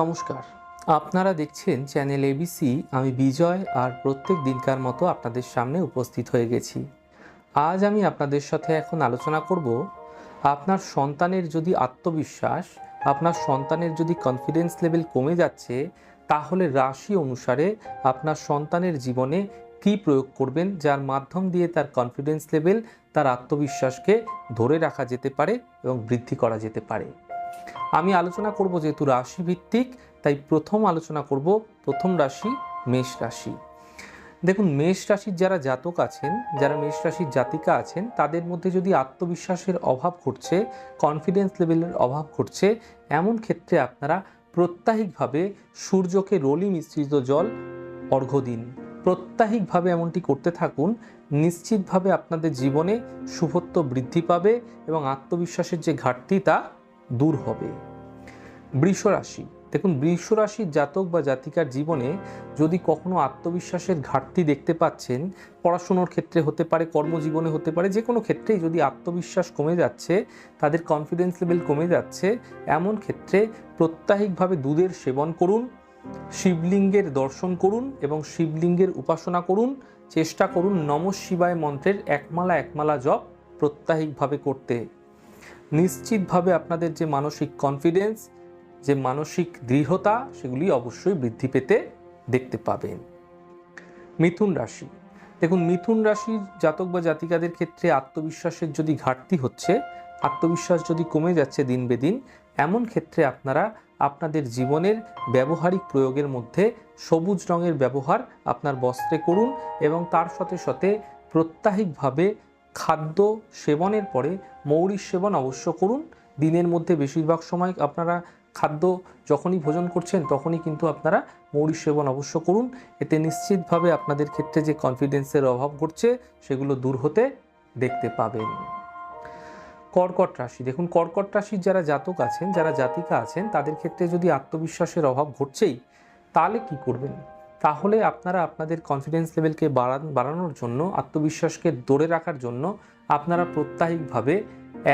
নমস্কার। আপনারা দেখছেন চ্যানেল এবিসি আমি বিজয় আর প্রত্যেক দিনকার মতো আপনাদের সামনে উপস্থিত হয়ে গেছি। আজ আমি আপনাদের সাথে এখন আলোচনা করব, আপনার সন্তানের যদি আত্মবিশ্বাস, আপনার সন্তানের যদি কনফিডেন্স লেভেল কমে যাচ্ছে, তাহলে রাশি অনুসারে আপনার সন্তানের জীবনে কী প্রয়োগ করবেন, যার মাধ্যম দিয়ে তার কনফিডেন্স লেভেল তার আত্মবিশ্বাসকে ধরে রাখা যেতে পারে এবং বৃদ্ধি করা যেতে পারে। আমি আলোচনা করব যেহেতু রাশি ভিত্তিক তাই প্রথম আলোচনা করব প্রথম রাশি মেষ রাশি। দেখুন, মেষ রাশির যারা জাতক আছেন, যারা মেষ রাশির জাতিকা আছেন, তাদের মধ্যে যদি আত্মবিশ্বাসের অভাব ঘটছে কনফিডেন্স লেভেলের অভাব ঘটছে, এমন ক্ষেত্রে আপনারা প্রত্যাহিকভাবে সূর্যকে রলি মিশ্রিত জল অর্ঘ্য দিন প্রত্যাহিকভাবে এমনটি করতে থাকুন, নিশ্চিতভাবে আপনাদের জীবনে শুভত্ব বৃদ্ধি পাবে এবং আত্মবিশ্বাসের যে ঘাটতি তা দূর হবে। বৃষ রাশি দেখুন বৃষ রাশির জাতক বা জাতিকার জীবনে যদি কখনো আত্মবিশ্বাসের ঘাটতি দেখতে পাচ্ছেন, পড়াশুনোর ক্ষেত্রে হতে পারে, কর্মজীবনে হতে পারে, যে কোনো ক্ষেত্রেই যদি আত্মবিশ্বাস কমে যাচ্ছে, তাদের কনফিডেন্স লেভেল কমে যাচ্ছে, এমন ক্ষেত্রে প্রত্যাহিকভাবে দুধের সেবন করুন, শিবলিঙ্গের দর্শন করুন এবং শিবলিঙ্গের উপাসনা করুন, চেষ্টা করুন নম শিবায় মন্ত্রের একমালা একমালা জপ প্রত্যাহিকভাবে করতে। নিশ্চিতভাবে আপনাদের যে মানসিক কনফিডেন্স যে মানসিক দৃঢ়তা, সেগুলি অবশ্যই বৃদ্ধি পেতে দেখতে পাবেন। মিথুন রাশি। দেখুন, মিথুন রাশির জাতক বা জাতিকাদের ক্ষেত্রে আত্মবিশ্বাসের যদি ঘাটতি হচ্ছে, আত্মবিশ্বাস যদি কমে যাচ্ছে দিন বেদিন এমন ক্ষেত্রে আপনারা আপনাদের জীবনের ব্যবহারিক প্রয়োগের মধ্যে সবুজ রঙের ব্যবহার আপনার বস্ত্রে করুন এবং তার সাথে সাথে প্রত্যাহিকভাবে খাদ্য সেবনের পরে মৌরির সেবন অবশ্য করুন। দিনের মধ্যে বেশিরভাগ সময় আপনারা খাদ্য যখনই ভোজন করছেন, তখনই কিন্তু আপনারা মৌরির সেবন অবশ্য করুন। এতে নিশ্চিতভাবে আপনাদের ক্ষেত্রে যে কনফিডেন্সের অভাব ঘটছে, সেগুলো দূর হতে দেখতে পাবেন। কর্কট রাশি, দেখুন কর্কট রাশির যারা জাতক আছেন, যারা জাতিকা আছেন, তাদের ক্ষেত্রে যদি আত্মবিশ্বাসের অভাব ঘটছেই, তাহলে কি করবেন? তাহলে আপনারা আপনাদের কনফিডেন্স লেভেলকে বাড়ানোর জন্য, আত্মবিশ্বাসকে ধরে রাখার জন্য আপনারা প্রত্যাহিকভাবে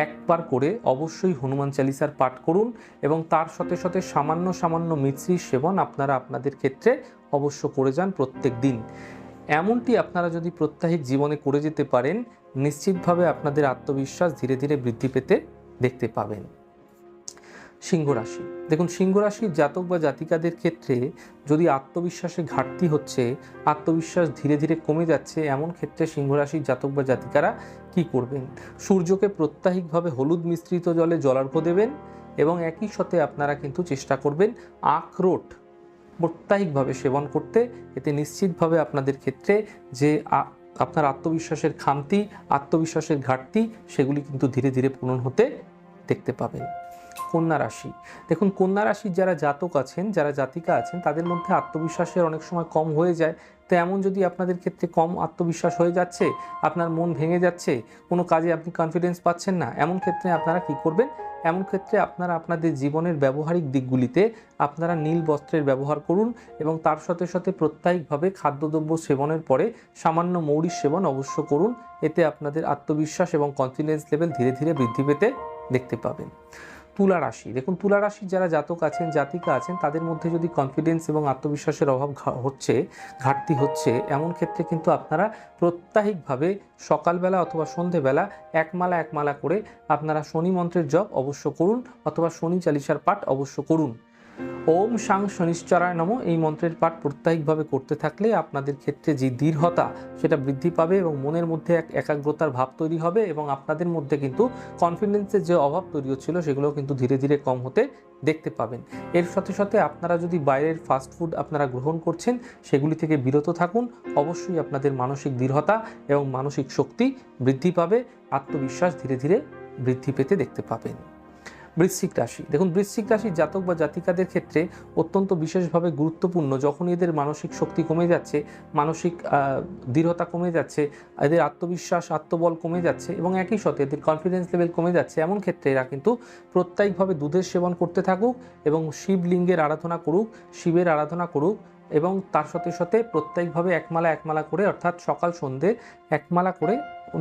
একবার করে অবশ্যই হনুমান চালিসার পাঠ করুন এবং তার সাথে সাথে সামান্য সামান্য মিশ্রির সেবন আপনারা আপনাদের ক্ষেত্রে অবশ্য করে যান প্রত্যেক দিন। এমনটি আপনারা যদি প্রত্যাহিক জীবনে করে যেতে পারেন, নিশ্চিতভাবে আপনাদের আত্মবিশ্বাস ধীরে ধীরে বৃদ্ধি পেতে দেখতে পাবেন। সিংহ রাশি। দেখুন, সিংহ রাশির জাতক বা জাতিকাদের ক্ষেত্রে যদি আত্মবিশ্বাসে ঘাটতি হচ্ছে, আত্মবিশ্বাস ধীরে ধীরে কমে যাচ্ছে, এমন ক্ষেত্রে সিংহ রাশির জাতক বা জাতিকারা কি করবেন? সূর্যকে প্রত্যাহিকভাবে হলুদ মিশ্রিত জলে জলার্ঘ্য দেবেন এবং একই সাথে আপনারা কিন্তু চেষ্টা করবেন আখরোট প্রত্যাহিকভাবে সেবন করতে। এতে নিশ্চিতভাবে আপনাদের ক্ষেত্রে যে আপনার আত্মবিশ্বাসের খামতি, আত্মবিশ্বাসের ঘাটতি, সেগুলি কিন্তু ধীরে ধীরে পূরণ হতে দেখতে পাবেন। কন্যা রাশি। দেখুন, কন্যা রাশির যারা জাতক আছেন, যারা জাতিকা আছেন, তাদের মধ্যে আত্মবিশ্বাসের অনেক সময় কম হয়ে যায়। তো এমন যদি আপনাদের ক্ষেত্রে কম আত্মবিশ্বাস হয়ে যাচ্ছে, আপনার মন ভেঙে যাচ্ছে, কোনো কাজে আপনি কনফিডেন্স পাচ্ছেন না, এমন ক্ষেত্রে আপনারা কি করবেন? এমন ক্ষেত্রে আপনারা আপনাদের জীবনের ব্যবহারিক দিকগুলিতে আপনারা নীল বস্ত্রের ব্যবহার করুন এবং তার সাথে সাথে প্রত্যাহিকভাবে খাদ্যদ্রব্য সেবনের পরে সামান্য মৌরির সেবন অবশ্য করুন। এতে আপনাদের আত্মবিশ্বাস এবং কনফিডেন্স লেভেল ধীরে ধীরে বৃদ্ধি পেতে দেখতে পাবেন। তুলা রাশি। দেখুন, তুলা রাশির যারা জাতক আছেন, জাতিকা আছেন, তাদের মধ্যে যদি কনফিডেন্স এবং আত্মবিশ্বাসের অভাব হচ্ছে, ঘাটতি হচ্ছে, এমন ক্ষেত্রে কিন্তু আপনারা প্রত্যাহিকভাবে সকালবেলা অথবা সন্ধেবেলা একমালা একমালা করে আপনারা শনি মন্ত্রের জপ অবশ্য করুন অথবা শনি চালিশার পাঠ অবশ্য করুন। ওম সাং শনিশ্চরায় নম। এই মন্ত্রের পাঠ প্রত্যাহিকভাবে করতে থাকলে আপনাদের ক্ষেত্রে যে দৃঢ়তা, সেটা বৃদ্ধি পাবে এবং মনের মধ্যে এক একাগ্রতার ভাব তৈরি হবে এবং আপনাদের মধ্যে কিন্তু কনফিডেন্সের যে অভাব তৈরি হচ্ছিল সেগুলো কিন্তু ধীরে ধীরে কম হতে দেখতে পাবেন। এর সাথে সাথে আপনারা যদি বাইরের ফাস্ট ফুড আপনারা গ্রহণ করছেন, সেগুলি থেকে বিরত থাকুন। অবশ্যই আপনাদের মানসিক দৃঢ়তা এবং মানসিক শক্তি বৃদ্ধি পাবে। আত্মবিশ্বাস ধীরে ধীরে বৃদ্ধি পেতে দেখতে পাবেন। বৃশ্চিক রাশি। দেখুন, বৃশ্চিক রাশির জাতক বা জাতিকাদের ক্ষেত্রে অত্যন্ত বিশেষভাবে গুরুত্বপূর্ণ। যখন এদের মানসিক শক্তি কমে যাচ্ছে, মানসিক দৃঢ়তা কমে যাচ্ছে, এদের আত্মবিশ্বাস, আত্মবল কমে যাচ্ছে এবং একই সাথে এদের কনফিডেন্স লেভেল কমে যাচ্ছে, এমন ক্ষেত্রে এরা কিন্তু প্রত্যয়িকভাবে দুধের সেবন করতে থাকুক এবং শিবলিঙ্গের আরাধনা করুক, শিবের আরাধনা করুক এবং তার সাথে সাথে প্রত্যেকভাবে একমালা একমালা করে, অর্থাৎ সকাল সন্ধে একমালা করে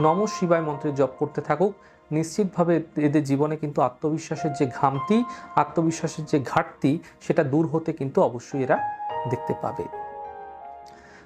নম শিবায় মন্ত্রের জপ করতে থাকুক। নিশ্চিতভাবে এদের জীবনে কিন্তু আত্মবিশ্বাসের যে ঘামতি, আত্মবিশ্বাসের যে ঘাটতি, সেটা দূর হতে কিন্তু অবশ্যই এরা দেখতে পাবে।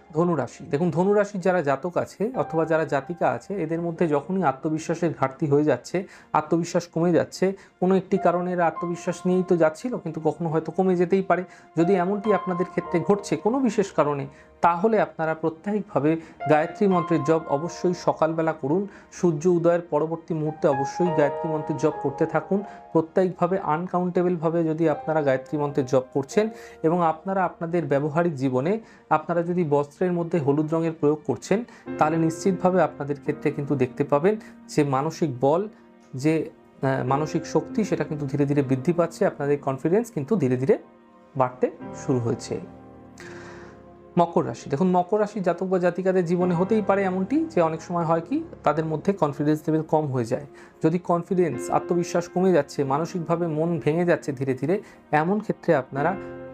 ধনুরাশি। দেখুন, ধনুরাশির যারা জাতক আছে অথবা যারা জাতিকা আছে, এদের মধ্যে যখনই আত্মবিশ্বাসের ঘাটতি হয়ে যাচ্ছে, আত্মবিশ্বাস কমে যাচ্ছে, কোনো একটি কারণে এরা আত্মবিশ্বাস নিয়েই তো যাচ্ছিল, কিন্তু কখনো হয়তো কমে যেতেই পারে। যদি এমনটি আপনাদের ক্ষেত্রে ঘটছে কোনো বিশেষ কারণে, তাহলে আপনারা প্রত্যাহিকভাবে গায়ত্রী মন্ত্রের জপ অবশ্যই সকালবেলা করুন। সূর্য উদয়ের পরবর্তী মুহূর্তে অবশ্যই গায়ত্রী মন্ত্রের জপ করতে থাকুন। প্রত্যেকভাবে আনকাউন্টেবলভাবে যদি আপনারা গায়ত্রী মন্ত্রের জপ করছেন এবং আপনারা আপনাদের ব্যবহারিক জীবনে, আপনারা যদি বস্ত্রের মধ্যে হলুদ রঙের প্রয়োগ করছেন, তাহলে নিশ্চিতভাবে আপনাদের ক্ষেত্রে কিন্তু দেখতে পাবেন যে মানসিক বল, যে মানসিক শক্তি, সেটা কিন্তু ধীরে ধীরে বৃদ্ধি পাচ্ছে, আপনাদের কনফিডেন্স কিন্তু ধীরে ধীরে বাড়তে শুরু হয়েছে। মকর রাশি, দেখুন মকর রাশি জাতক বা জাতিকাদের জীবনে হতেই পারে এমনটি যে অনেক সময় হয় কি, তাদের মধ্যে কনফিডেন্স লেভেল কম হয়ে যায়। যদি কনফিডেন্স আত্মবিশ্বাস কমে যাচ্ছে, মানসিকভাবে মন ভেঙে যাচ্ছে ধীরে ধীরে, এমন ক্ষেত্রে আপনারা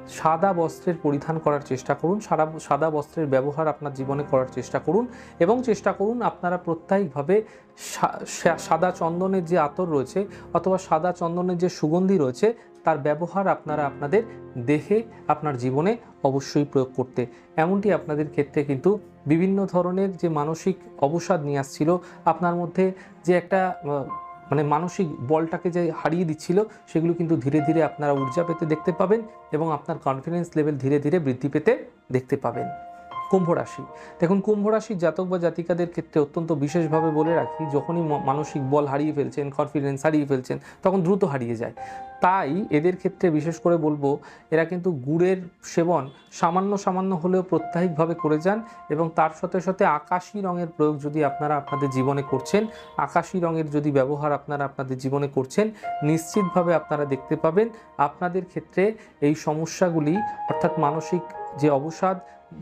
সাদা বস্ত্রের পরিধান করার চেষ্টা করুন, সারা, সাদা বস্ত্রের ব্যবহার আপনার জীবনে করার চেষ্টা করুন এবং চেষ্টা করুন আপনারা প্রত্যাহিকভাবে সাদা চন্দনের যে আতর রয়েছে অথবা সাদা চন্দনের যে সুগন্ধি রয়েছে, তার ব্যবহার আপনারা আপনাদের দেহে, আপনার জীবনে অবশ্যই প্রয়োগ করতে। এমনটি আপনাদের ক্ষেত্রে কিন্তু বিভিন্ন ধরনের যে মানসিক অবসাদ নিয়ে আসছিল, আপনার মধ্যে যে একটা মানে মানসিক বলটাকে যে হারিয়ে দিচ্ছিল, সেগুলো কিন্তু ধীরে ধীরে আপনারা ঊর্জা পেতে দেখতে পাবেন এবং আপনার কনফিডেন্স লেভেল ধীরে ধীরে বৃদ্ধি পেতে দেখতে পাবেন। কুম্ভ রাশি। দেখুন, কুম্ভ রাশির জাতক বা জাতিকাদের ক্ষেত্রে অত্যন্ত বিশেষভাবে বলে রাখি, যখনই মানসিক বল হারিয়ে ফেলছেন কনফিডেন্স হারিয়ে ফেলছেন, তখন দ্রুত হারিয়ে যায়। তাই এদের ক্ষেত্রে বিশেষ করে বলব, এরা কিন্তু গুড়ের সেবন সামান্য সামান্য হলেও প্রত্যাহিকভাবে করে যান এবং তার সাথে সাথে আকাশি রঙের প্রয়োগ যদি আপনারা আপনাদের জীবনে করছেন, আকাশি রঙের যদি ব্যবহার আপনারা আপনাদের জীবনে করছেন, নিশ্চিতভাবে আপনারা দেখতে পাবেন, আপনাদের ক্ষেত্রে এই সমস্যাগুলি, অর্থাৎ মানসিক যে অবসাদ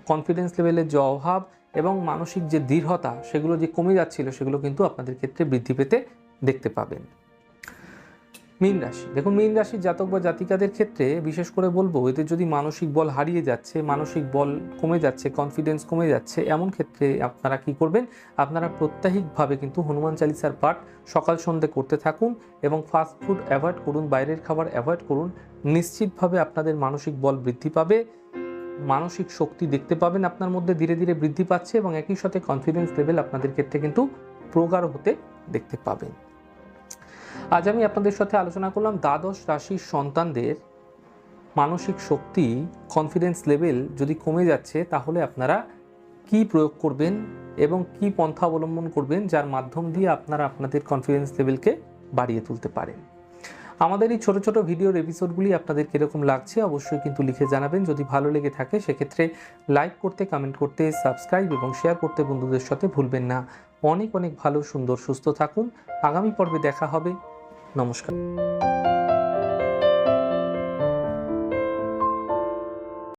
কনফিডেন্স লেভেলের যে অভাব এবং মানসিক যে দৃঢ়তা, সেগুলো যে কমে যাচ্ছিল, সেগুলো কিন্তু আপনাদের ক্ষেত্রে বৃদ্ধি পেতে দেখতে পাবেন। মীন রাশি। দেখুন, মীন রাশির জাতক বা জাতিকাদের ক্ষেত্রে, বিশেষ করে বলব, এদের যদি মানসিক বল হারিয়ে যাচ্ছে, মানসিক বল কমে যাচ্ছে কনফিডেন্স কমে যাচ্ছে, এমন ক্ষেত্রে আপনারা কি করবেন? আপনারা প্রত্যাহিকভাবে কিন্তু হনুমান চালিসার পাঠ সকাল সন্ধ্যে করতে থাকুন এবং ফাস্ট ফুড অ্যাভয়েড করুন, বাইরের খাবার অ্যাভয়েড করুন। নিশ্চিতভাবে আপনাদের মানসিক বল বৃদ্ধি পাবে। মানসিক শক্তি দেখতে পাবেন আপনার মধ্যে ধীরে ধীরে বৃদ্ধি পাচ্ছে এবং একই সাথে কনফিডেন্স লেভেল আপনাদের ক্ষেত্রে কিন্তু প্রগাঢ় হতে দেখতে পাবেন। আজ আমি আপনাদের সাথে আলোচনা করলাম দ্বাদশ রাশির সন্তানদের মানসিক শক্তি কনফিডেন্স লেভেল যদি কমে যাচ্ছে, তাহলে আপনারা কি প্রয়োগ করবেন এবং কি পন্থা অবলম্বন করবেন, যার মাধ্যম দিয়ে আপনারা আপনাদের কনফিডেন্স লেভেলকে বাড়িয়ে তুলতে পারেন। আমাদের এই ছোট ছোট ভিডিওর এপিসোডগুলি আপনাদের কীরকম লাগছে অবশ্যই কিন্তু লিখে জানাবেন। যদি ভালো লেগে থাকে, সেক্ষেত্রে লাইক করতে কমেন্ট করতে সাবস্ক্রাইব এবং শেয়ার করতে বন্ধুদের সাথে ভুলবেন না। অনেক অনেক ভালো, সুন্দর, সুস্থ থাকুন। আগামী পর্বে দেখা হবে। নমস্কার।